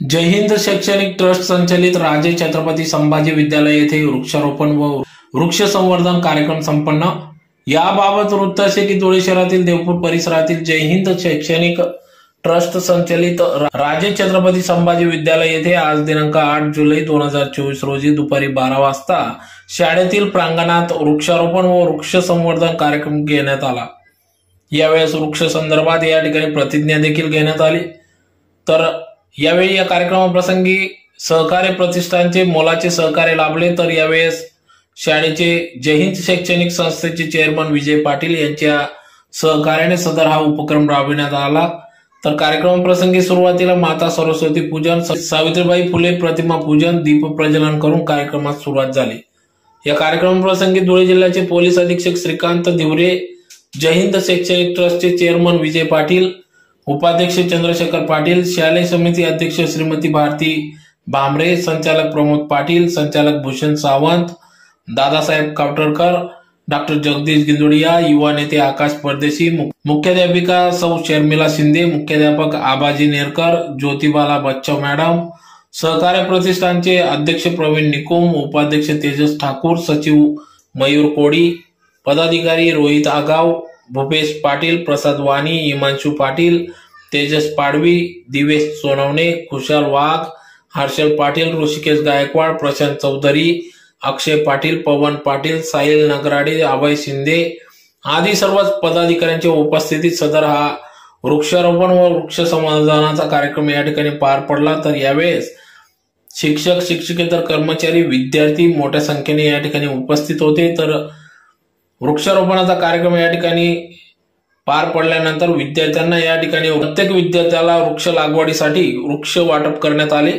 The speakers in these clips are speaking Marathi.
जय हिंद शैक्षणिक ट्रस्ट संचलित राजे छत्रपती संभाजी विद्यालय येथे वृक्षारोपण व वृक्ष संवर्धन कार्यक्रम संपन्न. याबाबत वृत्त असे की धुळे शहरातील देवपूर परिसरातील जय हिंद शैक्षणिक ट्रस्ट संचलित राजे छत्रपती संभाजी विद्यालय येथे आज दिनांक आठ जुलै दोन हजार चोवीस रोजी दुपारी बारा वाजता शाळेतील प्रांगणात वृक्षारोपण व वृक्ष संवर्धन कार्यक्रम घेण्यात आला. यावेळेस वृक्ष संदर्भात या ठिकाणी प्रतिज्ञा देखील घेण्यात आली. तर यावेळी या कार्यक्रमाप्रसंगी सहकार्य प्रतिष्ठानचे मोलाचे सहकार्य लाभले. तर यावेळेस शाळेचे जय हिंद शैक्षणिक संस्थेचे चेअरमन विजय पाटील यांच्या सहकार्याने सदर हा उपक्रम राबविण्यात आला. तर कार्यक्रमाप्रसंगी सुरुवातीला माता सरस्वती पूजन सावित्रीबाई फुले प्रतिमा पूजन दीप प्रज्वलन करून कार्यक्रमात सुरुवात झाली. या कार्यक्रमाप्रसंगी धुळे जिल्ह्याचे पोलीस अधीक्षक श्रीकांत दिवरे जय हिंद शैक्षणिक ट्रस्टचे चेअरमन विजय पाटील उपाध्यक्ष चंद्रशेखर पाटील शालेय समिती अध्यक्ष श्रीमती भारती भांबरे संचालक प्रमोद पाटील संचालक भूषण सावंत दादासाहेब कावटरकर डॉक्टर जगदीश गिंदुडिया युवा नेते आकाश परदेशी मु- मुख्याध्यापिका सौ शर्मिला शिंदे मुख्याध्यापक आबाजी नेरकर ज्योतिबाला बच्चव मॅडम सहकार्य प्रतिष्ठानचे अध्यक्ष प्रवीण निकुम उपाध्यक्ष तेजस ठाकूर सचिव मयूर कोडी पदाधिकारी रोहित आगाव भूपेश पाटील प्रसाद वाणी हिमांशु पाटील तेजस पाडवी दिवेश सोनवणे खुशाल वाघ हर्षल पाटील ऋषिकेश गायकवाड प्रशांत चौधरी अक्षय पाटील पवन पाटील साहिल नगराडे अभय शिंदे आदी सर्वच पदाधिकाऱ्यांच्या उपस्थितीत सदर हा वृक्षारोपण व वृक्ष संवर्धनाचा कार्यक्रम या ठिकाणी पार पडला. तर यावेळेस शिक्षक शिक्षकेतर कर्मचारी विद्यार्थी मोठ्या संख्येने या ठिकाणी उपस्थित होते. तर वृक्षारोपणाचा कार्यक्रम या ठिकाणी पार पडल्यानंतर विद्यार्थ्यांना या ठिकाणी प्रत्येक विद्यार्थ्याला वृक्ष लागवडीसाठी वृक्ष वाटप करण्यात आले.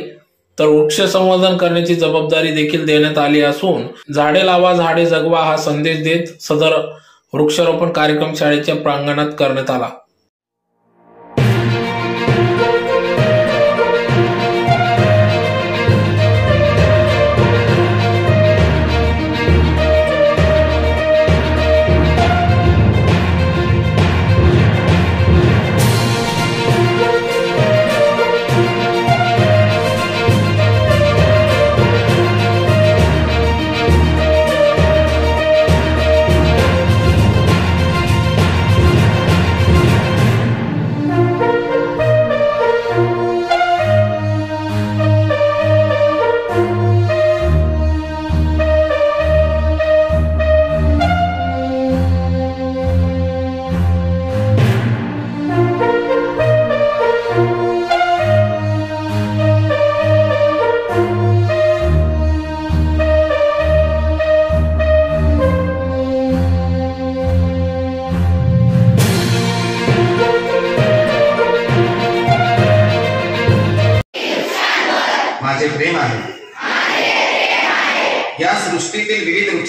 तर वृक्ष संवर्धन करण्याची जबाबदारी देखील देण्यात आली असून झाडे लावा झाडे जगवा हा संदेश देत सदर वृक्षारोपण कार्यक्रम शाळेच्या प्रांगणात करण्यात आला.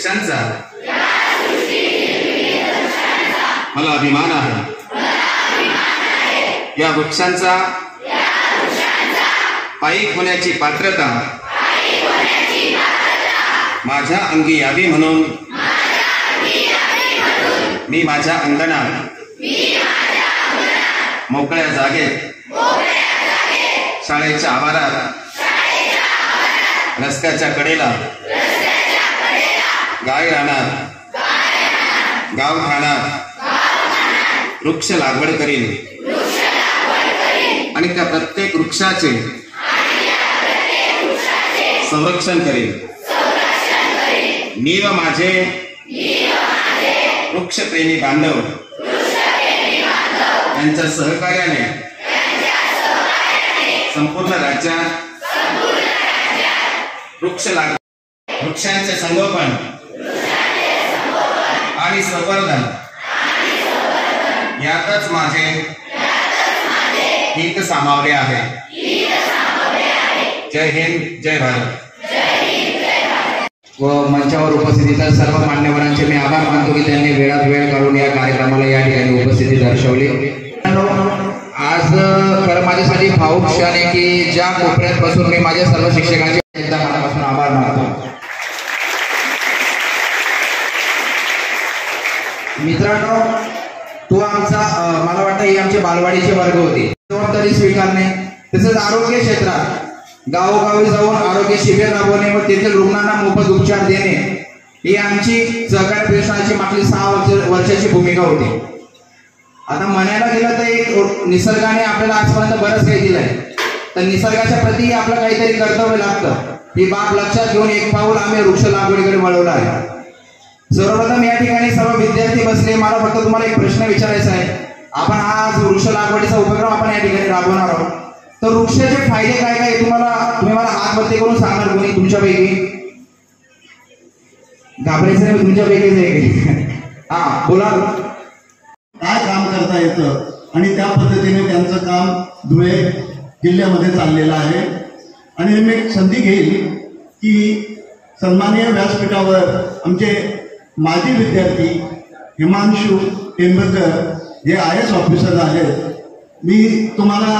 विविध मला अभिमान आहे. या वृक्षांचा पायीक होण्याची पात्रता माझ्या अंगी यावी म्हणून मी माझ्या अंगणात मोकळ्या जागेत शाळेच्या आवारात रस्त्याच्या कडेला गाय राहणार गाव खाणार वृक्ष लागवड करीन आणि त्या प्रत्येक वृक्षाचे संरक्षण करीन. मी माझे वृक्षप्रेमी बांधव. यांच्या सहकार्याने संपूर्ण राज्यात वृक्ष लाग वृक्षांचे संगोपन आणि संवर्धन. यातच माझे हित सामावले आहे. जय हिंद जय भारत. व मंचावर उपस्थितीच्या सर्व मान्यवरांचे मी आभार मानतो की त्यांनी वेळात वेळ काढून या कार्यक्रमाला या ठिकाणी उपस्थिती दर्शवली. आज खरं माझ्यासाठी भाऊक क्षण आहे की ज्या कोपऱ्यात बसून मी माझ्या सर्व शिक्षकांचे एकदा मनापासून आभार मानतो. मित्रांनो तो आमचा मला वाटतं ही आमचे बालवाडीचे वर्ग होते. जबाबदारी स्वीकारणे. तसेच आरोग्य क्षेत्रात गावोगावी जाऊन आरोग्य शिबिर राबवणे व तेथील रुग्णांना मोफत उपचार देणे ही आमची सहकार प्रशासनाची मागील सहा वर्ष वर्षाची भूमिका होती. आता म्हणायला गेलं तर एक निसर्गाने आपल्याला आजपर्यंत बरंच काही दिलंय. तर निसर्गाच्या प्रती आपलं काहीतरी कर्तव्य लागतं. ही बाब लक्षात घेऊन एक पाऊल आम्ही वृक्ष लागवडीकडे वळवलं आहे. सर्वप्रथम या ठिकाणी सर्व विद्यार्थी बसले. मला फक्त तुम्हाला एक प्रश्न विचारायचा आहे. आपण आज वृक्ष लागवडीचा उपक्रम आपण या ठिकाणी राबवणार आहोत. तर वृक्षाचे फायदे काय काय तुम्हाला तुम्ही मला हात करून सांगणार? कोणी? तुमच्यापैकी? घाबरायचं नाही तुमच्यापैकीच आहे. हा बोला. काय काम करता येतं? आणि त्या पद्धतीने त्यांचं काम धुळे जिल्ह्यामध्ये चाललेलं आहे. आणि मी एक संधी घेईल की सन्माननीय व्यासपीठावर आमचे माजी विद्यार्थी हिमांशू टेंबकर हे आय एस ऑफिसर आहेत. मी तुम्हाला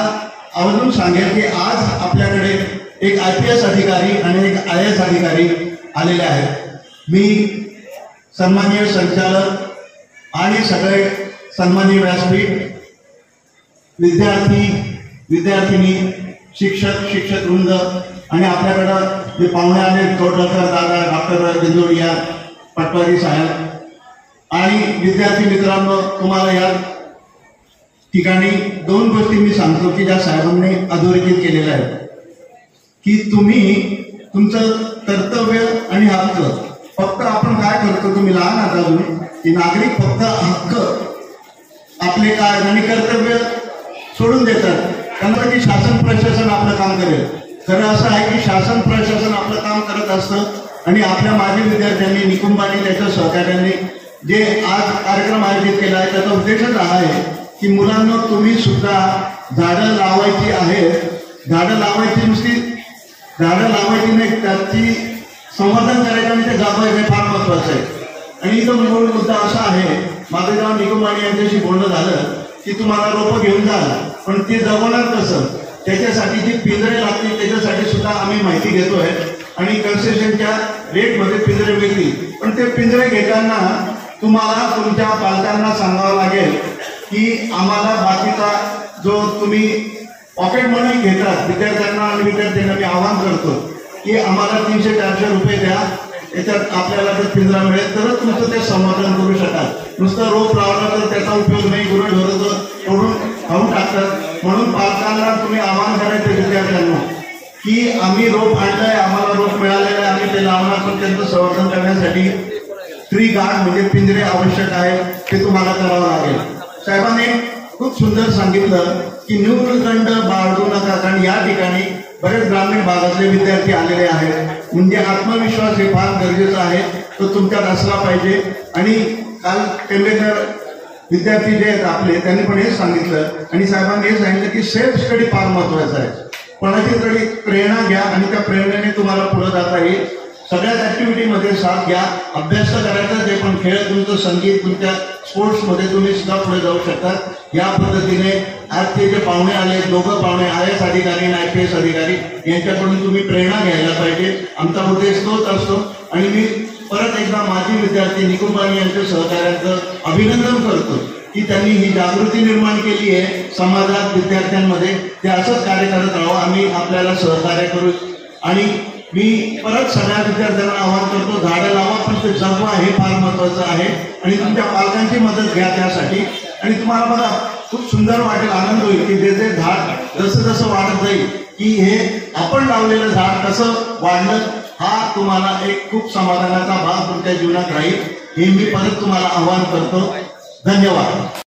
आवर्जून सांगेल की आज आपल्याकडे एक आय पी एस अधिकारी आणि एक आय एस अधिकारी आलेले आहेत. मी सन्माननीय संचालक आणि सगळे सन्माननीय व्यासपीठ विद्यार्थी विद्यार्थिनी शिक्षक शिक्षक वृंद आणि आपल्याकडं जे पाहुणे आले कोटलकर दादा डॉक्टर बिंदोडिया पटवारी साहेब. आणि विद्यार्थी मित्रांनो तुम्हाला या ठिकाणी दोन गोष्टी मी सांगतो की ज्या साहेबांनी अधोरेखित केलेल्या आहेत. की तुम्ही तुमचं कर्तव्य आणि हक्क फक्त आपण काय करतो तुम्ही लहान आहात अजून की नागरिक फक्त हक्क आपले काय आणि कर्तव्य सोडून देतात. त्यांना की शासन प्रशासन आपलं काम करेल. खरं असं आहे की शासन प्रशासन आपलं काम करत असतं आणि आपल्या माजी विद्यार्थ्यांनी निकुंबाने त्याच्या सहकार्याने जे आज कार्यक्रम आयोजित केला आहे त्याचा उद्देशच हा आहे की मुलांना तुम्ही सुद्धा झाडं लावायची आहेत झाडं लावायची नुसती झाडं लावायची नाही त्याची संवर्धन करायचं आणि ते जगवायचं फार महत्वाचं आहे. आणि इथं मूळ मुद्दा असा आहे माझं जेव्हा निकुंबाणी यांच्याशी बोलणं झालं की तुम्हाला रोपं घेऊन जाल पण ते जगवणार कसं? त्याच्यासाठी जी पिंजरे लागतील त्याच्यासाठी सुद्धा आम्ही माहिती घेतोय. आणि कन्सेशनच्या रेटमध्ये पिंजरे मिळतील. पण ते पिंजरे घेताना तुम्हाला तुमच्या पालकांना सांगावं लागेल की आम्हाला बाकीचा जो तुम्ही पॉकेट मनी घेतात विद्यार्थ्यांना आणि विद्यार्थ्यांना मी आवाहन करतो की आम्हाला तीनशे चारशे रुपये द्या. याच्यात आपल्याला जर पिंजरा मिळेल तरच तुमचं ते समाधान करू शकाल. नुसतं रोप लावला तर त्याचा उपयोग नाही गुरु ढोरं तोडून खाऊन टाकतात. म्हणून पालकांना तुम्ही आवाहन करायचं विद्यार्थ्यांना. की आम्ही रोप आणलंय आम्हाला रोप मिळालेलं आहे आम्ही ते लावणार पण त्यांचं संवर्धन करण्यासाठी ट्री गार्ड म्हणजे पिंजरे आवश्यक आहे ते तुम्हाला करावं लागेल. साहेबांनी खूप सुंदर सांगितलं की न्यूनखंड बाळगू नका कारण या ठिकाणी बरेच ग्रामीण भागातले विद्यार्थी आलेले आहेत. म्हणजे आत्मविश्वास हे फार गरजेचं आहे तो तुमच्यात असला पाहिजे. आणि काल टेंबेकर विद्यार्थी जे आहेत आपले त्यांनी पण हेच सांगितलं. आणि साहेबांनी हे सांगितलं की सेल्फ स्टडी फार महत्त्वाचा आहे. कोणाची तरी प्रेरणा घ्या आणि त्या प्रेरणेने तुम्हाला पुढे जाता येईल. सगळ्याच ऍक्टिव्हिटीमध्ये साथ घ्या. अभ्यास तर करायचा ते पण खेळ तुमचं संगीत तुमच्या स्पोर्ट्समध्ये तुम्ही सुद्धा पुढे जाऊ शकता या पद्धतीने आज ते जे पाहुणे आले दोघं पाहुणे आय एस अधिकारी आणि आय पी एस अधिकारी यांच्याकडून तुम्ही प्रेरणा घ्यायला पाहिजे. आमचा उद्देश तोच असतो. आणि मी परत एकदा माजी विद्यार्थी निकुंबानी यांच्या सहकार्यांचं अभिनंदन करतो. की त्यांनी ही जागृती निर्माण केली आहे समाजात विद्यार्थ्यांमध्ये. ते असंच कार्य करत राहू आम्ही आपल्याला सहकार्य करू. आणि मी परत सगळ्या विद्यार्थ्यांना आवाहन करतो झाडं लावा पण ते जगवा हे फार महत्वाचं आहे. आणि तुमच्या पालकांची मदत घ्या त्यासाठी. आणि तुम्हाला बघा खूप सुंदर वाटेल आनंद होईल की जे जे झाड जसं जसं वाढत जाईल की हे आपण लावलेलं झाड कसं वाढलं हा तुम्हाला एक खूप समाधानाचा भाग तुमच्या जीवनात राहील. हे मी परत तुम्हाला आवाहन करतो. धन्यवाद.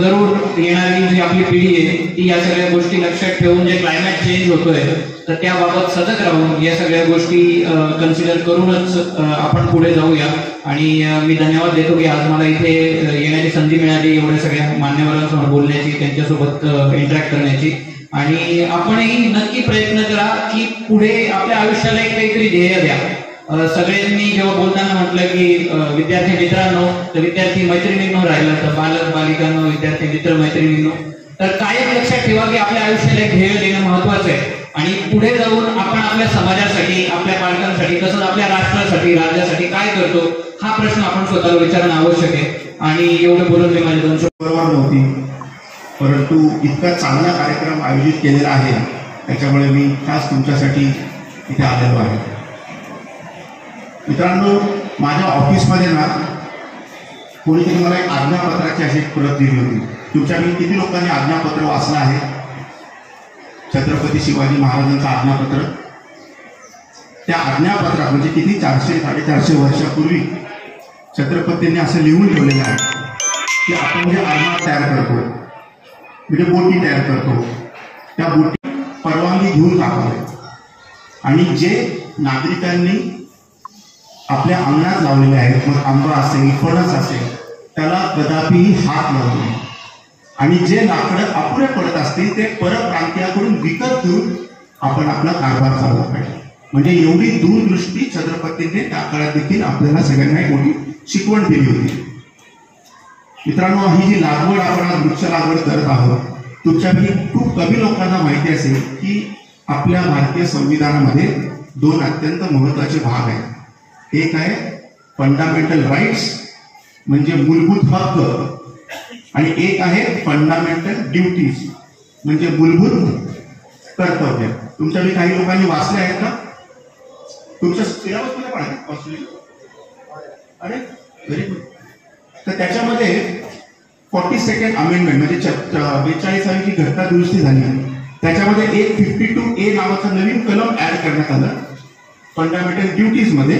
जरूर येणारी जी आपली पिढी आहे ती या सगळ्या गोष्टी लक्षात ठेवून जे क्लायमेट चेंज होतोय तर त्याबाबत सजग राहून या सगळ्या गोष्टी कन्सिडर करूनच आपण पुढे जाऊया. आणि मी धन्यवाद देतो की आज मला इथे येण्याची संधी मिळाली एवढ्या सगळ्या मान्यवरांसमोर बोलण्याची त्यांच्यासोबत इंटरॅक्ट करण्याची. आणि आपणही नक्की प्रयत्न करा की पुढे आपल्या आयुष्याला एक काहीतरी ध्येय द्या. सगळ्यांनी जेव्हा बोलताना म्हटलं की विद्यार्थी मित्रांनो तर विद्यार्थी मैत्रिणींनो राहिलं तर बालक बालिकांनो विद्यार्थी मित्र मैत्रिणींनो तर कायम लक्षात ठेवा की आपल्या आयुष्याला एक ध्येय देणं महत्वाचं आहे. आणि पुढे जाऊन आपण आपल्या समाजासाठी आपल्या पालकांसाठी तसंच आपल्या राष्ट्रासाठी राज्यासाठी काय करतो हा प्रश्न आपण स्वतःला विचारणं आवश्यक आहे. आणि एवढं बोलून मी माझ्या दोन बरोबर नव्हती परंतु इतका चांगला कार्यक्रम आयोजित केलेला आहे त्याच्यामुळे मी खास तुमच्यासाठी इथे आलेलो आहे. मित्रांनो माझ्या ऑफिसमध्ये ना कोणीतरी मला एक आज्ञापत्राची अशी एक प्रत दिली होती. तुमच्यापैकी किती लोकांनी आज्ञापत्र वाचलं आहे? छत्रपती शिवाजी महाराजांचं आज्ञापत्र. त्या आज्ञापत्रात म्हणजे किती चारशे साडेचारशे वर्षापूर्वी छत्रपतींनी असं लिहून ठेवलेलं आहे की आपण जे आरमार तयार करतो म्हणजे बोटी तयार करतो त्या बोटी परवानगी घेऊन टाकावे आणि जे नागरिकांनी आपल्या अंगणात लावलेले आहेत. मग आंबा असेल फणस असेल त्याला कदापिही हात लावू नये. आणि जे लाकडं अपुरे पडत असतील ते परप्रांतीयाकडून विकत घेऊन आपण आपला कारभार चालला पाहिजे. म्हणजे एवढी दूरदृष्टी छत्रपतींनी त्या काळात देखील आपल्याला सगळ्यांना एक मोठी शिकवण दिली होती. मित्रांनो ही जी लागवड आपण आज वृक्ष लागवड करत आहोत तुमच्यापैकी खूप कमी लोकांना माहिती असेल की आपल्या भारतीय संविधानामध्ये दोन अत्यंत महत्त्वाचे भाग आहेत. एक आहे फंडामेंटल राईट्स म्हणजे मूलभूत हक्क आणि एक आहे फंडामेंटल ड्युटीज म्हणजे मूलभूत कर्तव्य. तुमच्यापैकी काही लोकांनी वाचले आहेत का? तुमच्या सिलेबसमध्ये पण आहे वाचले? अरे व्हेरी गुड तर त्याच्यामध्ये फॉर्टी सेकंड अमेंडमेंट म्हणजे बेचाळीसावी जी घटना दुरुस्ती झाली त्याच्यामध्ये एक फिफ्टी टू ए नावाचं नवीन कलम ऍड करण्यात आलं. फंडामेंटल ड्युटीजमध्ये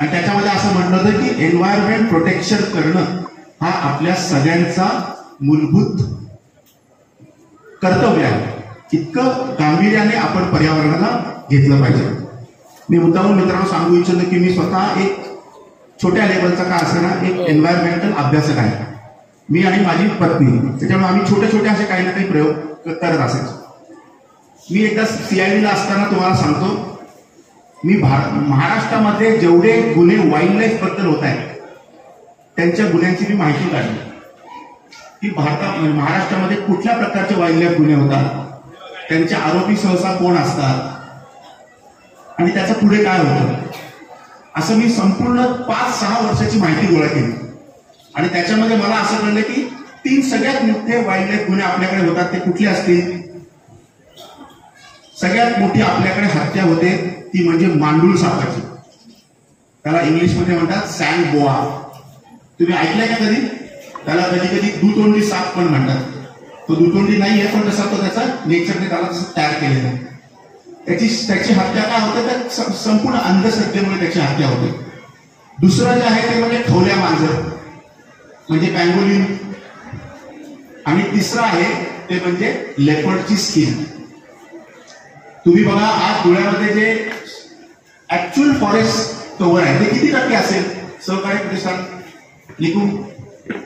आणि त्याच्यामध्ये असं म्हटलं होतं की एन्व्हायरमेंट प्रोटेक्शन करणं हा आपल्या सगळ्यांचा मूलभूत कर्तव्य आहे. इतकं गांभीर्याने आपण पर्यावरणाला घेतलं पाहिजे. मी मुद्दामून मित्रांनो सांगू इच्छितो की मी स्वतः एक छोट्या लेवलचा का असेना एक एन्व्हायरमेंटल अभ्यासक आहे. मी आणि माझी पत्नी त्याच्यामुळे आम्ही छोटे छोटे असे काही ना काही प्रयोग करत असायचो. मी एकदा सीआयडीला असताना तुम्हाला सांगतो मी भार महाराष्ट्रामध्ये जेवढे गुन्हे वाईल्ड लाईफबद्दल होत आहेत त्यांच्या गुन्ह्यांची मी माहिती काढली. की भारता म्हणजे महाराष्ट्रामध्ये कुठल्या प्रकारचे वाईल्ड लाईफ गुन्हे होतात त्यांचे आरोपी सहसा कोण असतात आणि त्याचं पुढे काय होतं? असं मी संपूर्ण पाच सहा वर्षाची माहिती गोळा केली. आणि त्याच्यामध्ये मला असं कळलं की तीन सगळ्यात मोठे वाईल्ड लाईफ गुन्हे आपल्याकडे होतात ते कुठले असतील? सगळ्यात मोठी आपल्याकडे हत्या होते ती म्हणजे मांडूळ सापाची त्याला इंग्लिशमध्ये म्हणतात सँड बोआ तुम्ही ऐकलंय का कधी? त्याला कधी कधी दुतोंडी साप पण म्हणतात. तो दुतोंडी नाही आहे पण तसा तो त्याचा नेचरने त्याला तसं तयार केलेला आहे. त्याची त्याची हत्या काय होते? तर संपूर्ण अंधश्रद्धेमुळे त्याची हत्या होते. दुसरं जे आहे ते म्हणजे ठोल्या मांजर. म्हणजे पॅंगोलिन आणि तिसरं आहे ते म्हणजे लेपर्डची स्किन तुम्ही बघा, आज डोळ्यामध्ये जे ऍक्च्युअल फॉरेस्ट कव्हर आहे ते किती टक्के असेल? सहकारी प्रतिष्ठान लिखू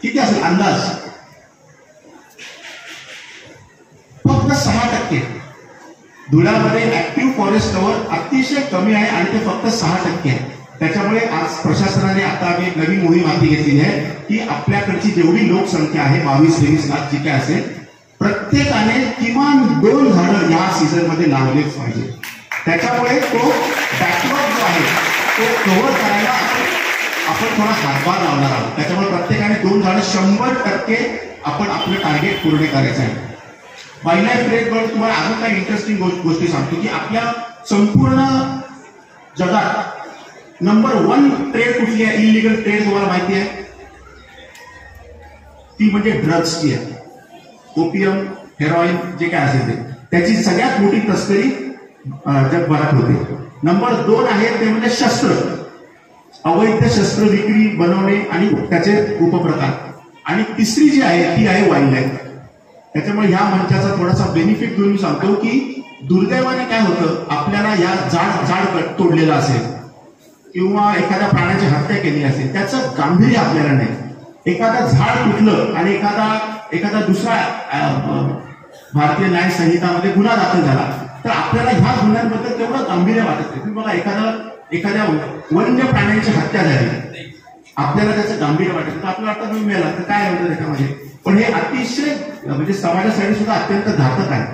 किती असेल? अंदाज. फक्त सहा टक्के. धुळ्यामध्ये ऍक्टिव्ह फॉरेस्ट कव्हर अतिशय कमी आहे आणि ते फक्त सहा टक्के आहे. त्याच्यामुळे आज प्रशासनाने आता आम्ही नवीन मोहीम हाती घेतलेली आहे, की आपल्याकडची जेवढी लोकसंख्या आहे, बावीस, तेवीस लाख जी काय असेल, प्रत्येकाने किमान दोन झाडं सीझनमध्ये मध्ये लावलेच पाहिजे. त्याच्यामुळे तो बॅकवर्ड जो आहे तो कव्हर करायला आपण थोडा हातभार लावणार आहोत. त्याच्यामुळे प्रत्येकाने दोन झाडं शंभर टक्के आपण आपलं टार्गेट पूर्ण करायचं आहे. वाईल्ड लाईफ तुम्हाला अजून काही इंटरेस्टिंग गोष्टी सांगतो की आपल्या संपूर्ण जगात नंबर वन ट्रेड कुठली आहे? इलिगल ट्रेड तुम्हाला माहिती आहे? ती म्हणजे ड्रग्सची आहे. ओपियम हेरॉईन जे काय असेल ते. त्याची सगळ्यात मोठी तस्करी जगभरात होते. नंबर दोन आहे ते म्हणजे शस्त्र. अवैध शस्त्र विक्री बनवणे आणि त्याचे उपप्रकार. आणि तिसरी जी आहे ती आहे वाईल्ड लाईफ त्याच्यामुळे ह्या मंचाचा थोडासा बेनिफिट घेऊन सांगतो की दुर्दैवाने काय होतं आपल्याला या जाड झाड तोडलेला तोडलेलं असेल किंवा एखाद्या प्राण्याची हत्या केली असेल त्याचं गांभीर्य आपल्याला नाही. एखादा झाड तुटलं आणि एखादा एखादा दुसरा भारतीय न्याय संहितामध्ये गुन्हा दाखल झाला. तर आपल्याला ह्या गुन्ह्यांबद्दल तेवढं गांभीर्य वाटत नाही. तुम्ही बघा एखादा एखाद्या वन्य प्राण्यांची हत्या झाली. आपल्याला त्याचं गांभीर्य वाटत तर आपल्याला वाटतं तुम्ही मेला तर काय होतं त्याच्यामध्ये पण हे अतिशय म्हणजे समाजासाठी सुद्धा अत्यंत घातक आहे.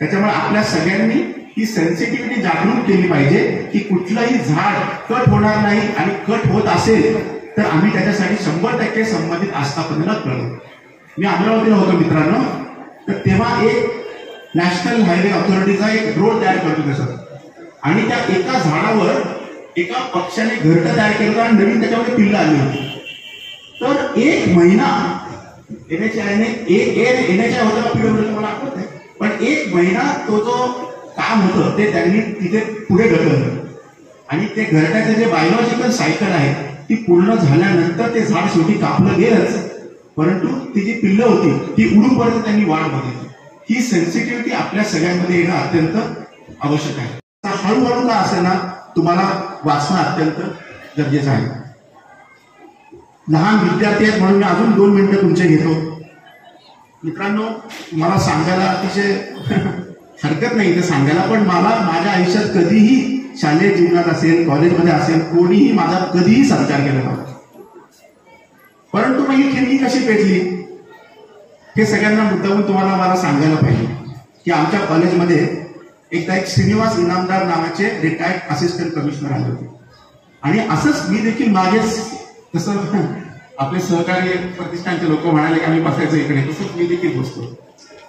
त्याच्यामुळे आपल्या सगळ्यांनी ही सेन्सिटिव्हिटी जागृत केली पाहिजे की कुठलंही झाड कट होणार नाही आणि कट होत असेल तर आम्ही त्याच्यासाठी शंभर टक्के संबंधित आस्थापनेला कळवू. मी अमरावतीला होतो मित्रांनो. तर तेव्हा एक नॅशनल हायवे ऑथॉरिटीचा एक रोड तयार करत त्याचा. आणि त्या एका झाडावर एका पक्षाने घरट तयार केलं आणि नवीन त्याच्यामध्ये पिल्लं आली होती. तर एक महिना एनएचआयने एन एनएचआय होतं का पिढी मला आठवत नाही पण एक महिना तो जो काम होतं ते त्यांनी तिथे पुढे ढकललं. आणि ते घरट्याचं जे बायोलॉजिकल सायकल आहे ती पूर्ण झाल्यानंतर ते झाड शेवटी कापलं गेलंच. परंतु ती जी पिल्लं होती ती उडूपर्यंत त्यांनी वाट बघितली. ही सेन्सिटिव्हिटी आपल्या सगळ्यांमध्ये येणं अत्यंत आवश्यक आहे. हळूहळू का असेना तुम्हाला वाचणं अत्यंत गरजेचं आहे. लहान विद्यार्थी आहेत म्हणून मी अजून दोन मिनिटं तुमचे घेतो. मित्रांनो मला सांगायला अतिशय हरकत नाही ते सांगायला पण मला माझ्या आयुष्यात कधीही शालेय जीवनात असेल कॉलेजमध्ये असेल कोणीही माझा कधीही सत्कार केला नव्हता. परंतु मग ही खिंडी कशी पेटली? हे सगळ्यांना मुद्दाहून तुम्हाला मला सांगायला पाहिजे की आमच्या कॉलेजमध्ये एकदा एक श्रीनिवास इनामदार नावाचे रिटायर्ड असिस्टंट कमिशनर आले होते. आणि असंच मी देखील मागेच जसं आपले सहकारी प्रतिष्ठानचे लोक म्हणाले की आम्ही बसायचं इकडे तसंच मी देखील बसतो.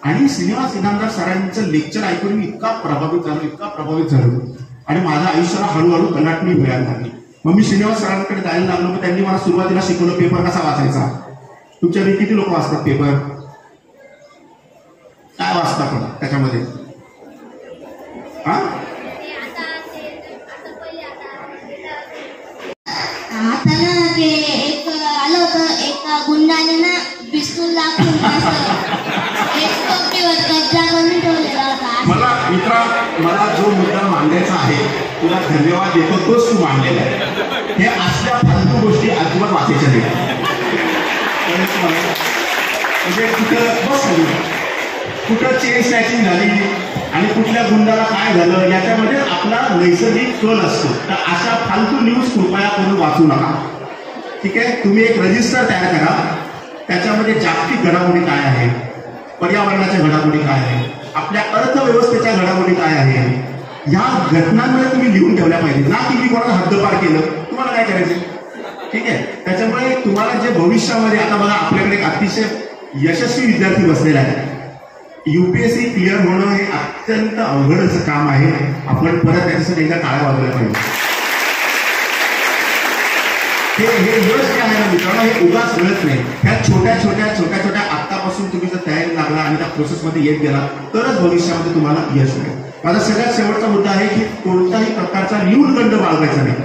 आणि श्रीनिवास इनामदार सरांचं लेक्चर ऐकून मी इतका प्रभावित झालो इतका प्रभावित झालो. आणि माझ्या आयुष्याला हळूहळू कलाटणी मिळायला लागली. मग मी श्रीनिवास सरांकडे जायला लागलो मग त्यांनी मला सुरुवातीला शिकवलं पेपर कसा वाचायचा? तुमच्याकडे किती लोक वाचतात पेपर काय वाचता पण त्याच्यामध्ये? हा? आता ना ते एक आलं होतं एका गुंडाने ना पिस्तूल दाखवून असं एक टोपीवर कब्जा करून ठेवलेला होता. मला मित्रा मला जो मुद्दा मांडायचा आहे तुला धन्यवाद देतो तोच तू मांडलेला आहे. हे असल्या फालतू गोष्टी अजिबात वाचायच्या नाही म्हणजे कुठं बस कुठं चेन स्नॅचिंग झाली आणि कुठल्या गुंडाला काय झालं याच्यामध्ये आपला नैसर्गिक कल असतो. तर अशा फालतू न्यूज कृपया करून वाचू नका. ठीक आहे? तुम्ही एक रजिस्टर तयार करा. त्याच्यामध्ये जागतिक घडामोडी काय आहे? पर्यावरणाच्या घडामोडी काय आहे आपल्या अर्थव्यवस्थेच्या घडामोडी काय आहे या घटनांमुळे तुम्ही लिहून ठेवल्या पाहिजे ना तुम्ही मी कोणाला हद्दपार केलं? तुम्हाला काय करायचं ठीक आहे? त्याच्यामुळे तुम्हाला जे भविष्यामध्ये आता बघा आपल्याकडे एक अतिशय यशस्वी विद्यार्थी बसलेला आहे युपीएससी क्लिअर होणं हे अत्यंत अवघड असं काम आहे. आपण परत त्याच्यासाठी एकदा टाळ्या वाजवल्या पाहिजे हे हे यश जे आहे ना मित्रांनो? हे उगाच मिळत नाही. ह्या छोट्या छोट्या छोट्या छोट्या आत्तापासून तुम्ही जर तयारी लागला आणि त्या प्रोसेसमध्ये येत गेला तरच भविष्यामध्ये तुम्हाला यश मिळेल. माझा सगळ्यात शेवटचा मुद्दा आहे की कोणताही प्रकारचा न्यूनगंड बाळगायचा नाही.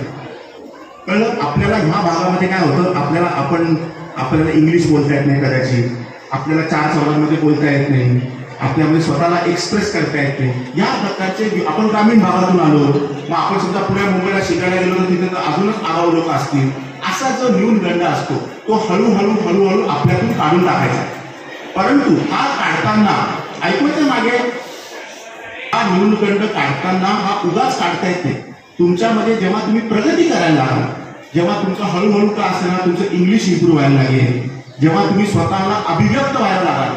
कळलं? आपल्याला ह्या भागामध्ये काय होतं? आपल्याला आपण आपल्याला इंग्लिश बोलता येत नाही कदाचित. आपल्याला चार चौघांमध्ये बोलता येत नाही. आपल्यामध्ये स्वतःला एक्सप्रेस करता येत नाही. या प्रकारचे आपण ग्रामीण भागातून आलो मग आपण समजा पुण्या मुंबईला शिकायला गेलो तर तिथे अजूनच आगाऊ लोक असतील. असा जो न्यूनगंड असतो तो हळूहळू हळूहळू आपल्यातून काढून टाकायचा. परंतु हा काढताना ऐकूच्या मागे हा न्यूनगंड काढताना हा उगाच काढता येत नाही. तुमच्यामध्ये जेव्हा तुम्ही प्रगती करायला लागाल जेव्हा तुमचं हळूहळू का असेना तुमचं इंग्लिश इम्प्रूव्ह व्हायला लागेल जेव्हा तुम्ही स्वतःला अभिव्यक्त व्हायला लागाल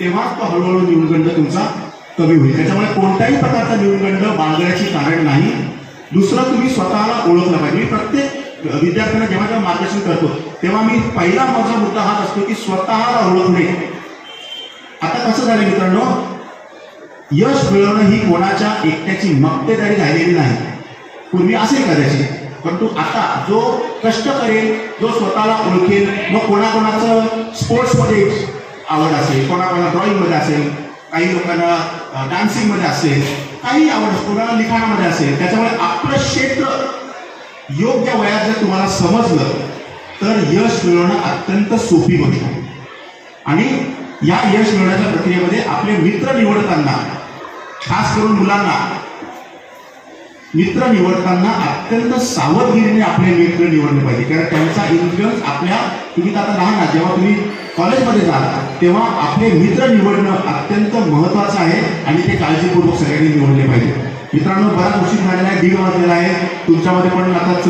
तेव्हाच तो हळूहळू न्यूनगंड तुमचा कमी होईल. त्याच्यामुळे कोणत्याही प्रकारचा न्यूनगंड बाळगण्याचे कारण नाही. दुसरं तुम्ही स्वतःला ओळखलं पाहिजे. मी प्रत्येक विद्यार्थ्यांना जेव्हा जेव्हा मार्गदर्शन करतो तेव्हा मी पहिला माझा मुद्दा हाच असतो की स्वतःला ओळखणे. आता कसं झालं मित्रांनो? यश मिळवणं ही कोणाच्या एकट्याची मक्तेदारी राहिलेली नाही. पूर्वी असेल कदाचित परंतु आता जो कष्ट करेल जो स्वतःला ओळखेल मग कोणाकोणाचं स्पोर्ट्समध्ये आवड असेल कोणाकोणा ड्रॉईंगमध्ये असेल काही लोकांना डान्सिंगमध्ये असेल काही आवड असेल कोणाला लिखाणामध्ये असेल त्याच्यामुळे आपलं क्षेत्र योग्य वयात जर तुम्हाला समजलं तर यश मिळवणं अत्यंत सोपी गोष्ट आहे. आणि या यश मिळवण्याच्या प्रक्रियेमध्ये आपले मित्र निवडताना खास करून मुलांना. मित्र निवडताना अत्यंत सावधगिरीने आपले मित्र निवडले पाहिजे. कारण त्यांचा इन्फ्लुअन्स आपल्या तुम्ही तर आता लहान ना जेव्हा तुम्ही कॉलेजमध्ये जाल तेव्हा आपले मित्र निवडणं अत्यंत महत्वाचं आहे आणि ते काळजीपूर्वक सगळ्यांनी निवडले पाहिजे. मित्रांनो बराच उशीर झालेला आहे दीड वाजलेला आहे. तुमच्यामध्ये पण आता